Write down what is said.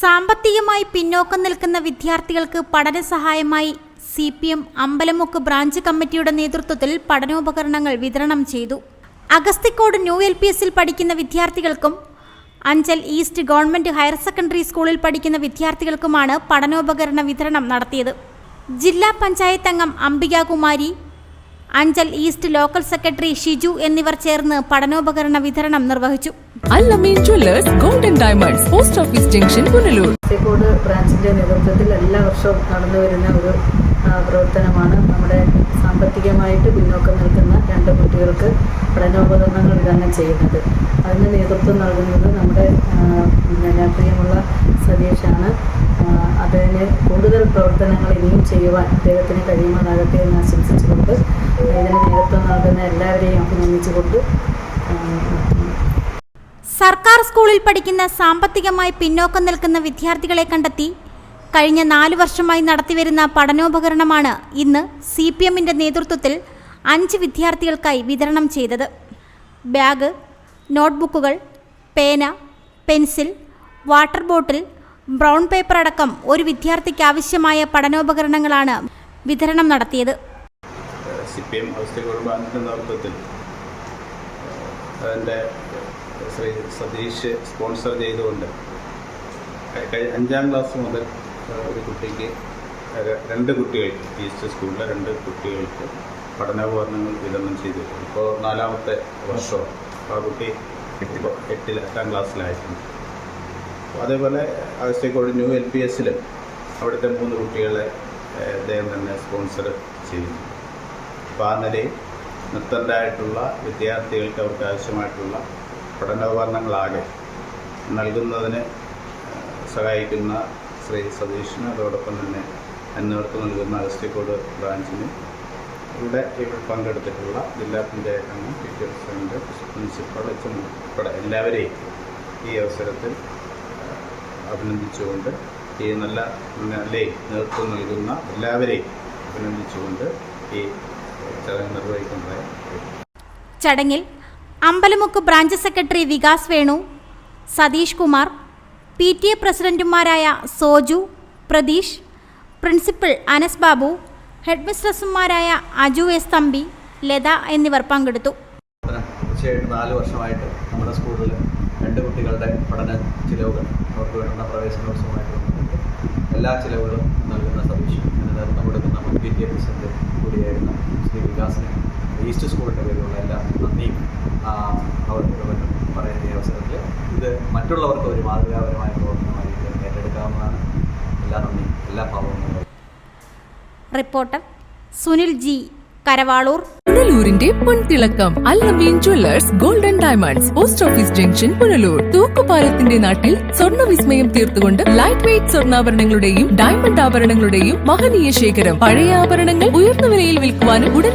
സാമ്പത്തികമായി പിന്നോക്കം നിൽക്കുന്ന വിദ്യാർത്ഥികൾക്ക് പഠന സഹായമായി C P M Ambalamukku branch committee നേതൃത്വത്തിൽ പഠനോപകരണങ്ങൾ വിതരണം ചെയ്തു. അഗസ്തിക്കോട് ന്യൂ എൽ പി എസിൽ പഠിക്കുന്ന വിദ്യാർത്ഥികൾക്കും Anchal east government higher secondary സ്കൂളിൽ പഠിക്കുന്ന വിദ്യാർത്ഥികൾക്കുമാണ് പഠനോപകരണ വിതരണം നടത്തിയത്. ജില്ലാ പഞ്ചായത്ത് അംഗം Ambikakumari Anchal east local secretary Shiju എന്നിവർ ചേർന്ന് പഠനോപകരണ വിതരണം നിർവഹിച്ചു. Allameen jewellers golden diamonds post office junction Punalur. Kozhikode ബ്രാഞ്ചിന്റെ നേതൃത്വത്തിൽ എല്ലാ വർഷവും നടന്നു വരുന്ന ഒരു പ്രവർത്തനമാണ്. നമ്മുടെ സാമ്പത്തികമായിട്ട് പിന്നോക്കം നിൽക്കുന്ന രണ്ട് കുട്ടികൾക്ക് പഠനോപകരണങ്ങൾ വിതരണം ചെയ്യുന്നത്. അതിന് നേതൃത്വം നൽകുന്നത് നമ്മുടെ പിന്നെ പ്രിയമുള്ള സതീഷാണ്. അതിന് കൂടുതൽ പ്രവർത്തനങ്ങൾ ഇനിയും ചെയ്യുവാൻ അദ്ദേഹത്തിന് കഴിയുമെന്നാകട്ടെ എന്ന് ആശംസിച്ചുകൊണ്ട് ഇതിന് നേതൃത്വം നൽകുന്ന എല്ലാവരെയും അഭിനന്ദിച്ചുകൊണ്ട്. സർക്കാർ സ്കൂളിൽ പഠിക്കുന്ന സാമ്പത്തികമായി പിന്നോക്കം നിൽക്കുന്ന വിദ്യാർത്ഥികളെ കണ്ടെത്തി കഴിഞ്ഞ നാല് വർഷമായി നടത്തിവരുന്ന പഠനോപകരണമാണ് ഇന്ന് സി പി എമ്മിന്റെ നേതൃത്വത്തിൽ അഞ്ച് വിദ്യാർത്ഥികൾക്കായി വിതരണം ചെയ്തത്. ബാഗ് നോട്ട്ബുക്കുകൾ പേന pencil water bottle brown paper അടക്കം ഒരു വിദ്യാർത്ഥിക്ക് ആവശ്യമായ പഠനോപകരണങ്ങളാണ് വിതരണം നടത്തിയത്. സി പി എം അവസ്ഥ നേതൃത്വത്തിൽ അതിന്റെ ശ്രീ സതീഷ് സ്പോൺസർ ചെയ്തുകൊണ്ട് അഞ്ചാം ക്ലാസ് മുതൽ ഒരു കുട്ടിക്ക് രണ്ട് കുട്ടികൾക്ക് ഈസ്റ്റ് സ്കൂളിലെ രണ്ട് കുട്ടികൾക്ക് പഠനോപകരണങ്ങൾ വിതരണം ചെയ്തു ഇപ്പോൾ നാലാമത്തെ വർഷമാണ് ആ കുട്ടി ഇപ്പോൾ എട്ടിൽ എട്ടാം ക്ലാസ്സിലായിട്ടുണ്ട്. അതേപോലെ ആവശ്യക്കോട് ന്യൂ എൽ പി എസിലും അവിടുത്തെ മൂന്ന് കുട്ടികളെ അദ്ദേഹം തന്നെ സ്പോൺസർ ചെയ്യുന്നു. അപ്പോൾ ആ നിലയിൽ നിർത്തണ്ടായിട്ടുള്ള വിദ്യാർത്ഥികൾക്ക് അവർക്ക് ആവശ്യമായിട്ടുള്ള പഠനോപകരണങ്ങളാകെ നൽകുന്നതിന് സഹായിക്കുന്ന ശ്രീ സതീഷിന് അതോടൊപ്പം തന്നെ നേതൃത്വം നൽകുന്ന അഗസ്റ്റിക്കോട് ബ്രാഞ്ചിന് ഇവിടെ ഇവിടെ പങ്കെടുത്തിട്ടുള്ള ജില്ലാ പഞ്ചായത്ത് അംഗം P T president principal H ഉൾപ്പെടെ എല്ലാവരെയും ഈ അവസരത്തിൽ അഭിനന്ദിച്ചുകൊണ്ട് ഈ നല്ല നല്ലേ നേതൃത്വം നൽകുന്ന എല്ലാവരെയും അഭിനന്ദിച്ചുകൊണ്ട് ഈ ചടങ്ങ് നിർവഹിക്കുന്നതായി ചടങ്ങിൽ Ambalamukku branch secretary Vikas Venu Satheesh Kumar P T A പ്രസിഡന്റുമാരായ സോജു പ്രതീഷ് പ്രിൻസിപ്പൽ അനസ് ബാബു ഹെഡ് മിസ്ട്രസുമാരായ അജു എസ് തമ്പി ലത എന്നിവർ പങ്കെടുത്തു. തീർച്ചയായിട്ടും നാല് വർഷമായിട്ട് നമ്മുടെ സ്കൂളിൽ രണ്ട് കുട്ടികളുടെ പഠന ചിലവുകൾ അവർക്ക് വേണ്ട പ്രവേശനോത്സവമായിട്ട് എല്ലാ ചിലവുകളും നൽകുന്ന സതീഷ്. എന്ന നേതൃത്വം കൊടുക്കുന്ന മുൻ പ്രസിഡന്റ് കൂടിയായിരുന്ന ശ്രീ വികാസിന് ഈസ്റ്റ് സ്കൂളിന്റെ പേരിലുള്ള എല്ലാ നന്ദിയും അവർക്ക് പറയുന്ന ഈ അവസരത്തിൽ ഇത് മറ്റുള്ളവർക്ക് ഒരു മാതൃകാപരമായ പ്രവർത്തനമായി ഏറ്റെടുക്കാവുന്നതാണ്. എല്ലാ നന്ദിയും എല്ലാ ഭാവങ്ങളും. Reporter Sunil G Karavaloor. പുനലൂരിന്റെ പൊൻതിളക്കം Alameen jewellers golden diamonds post office junction Punalur. തൂക്കുപാലത്തിന്റെ നാട്ടിൽ സ്വർണ വിസ്മയം തീർത്തുകൊണ്ട് ലൈറ്റ് വെയിറ്റ് സ്വർണാഭരണങ്ങളുടെയും ഡയമണ്ട് ആഭരണങ്ങളുടെയും മഹനീയ ശേഖരം. പഴയ ആഭരണങ്ങൾ ഉയർന്ന വിലയിൽ വിൽക്കുവാനും ഉടൻ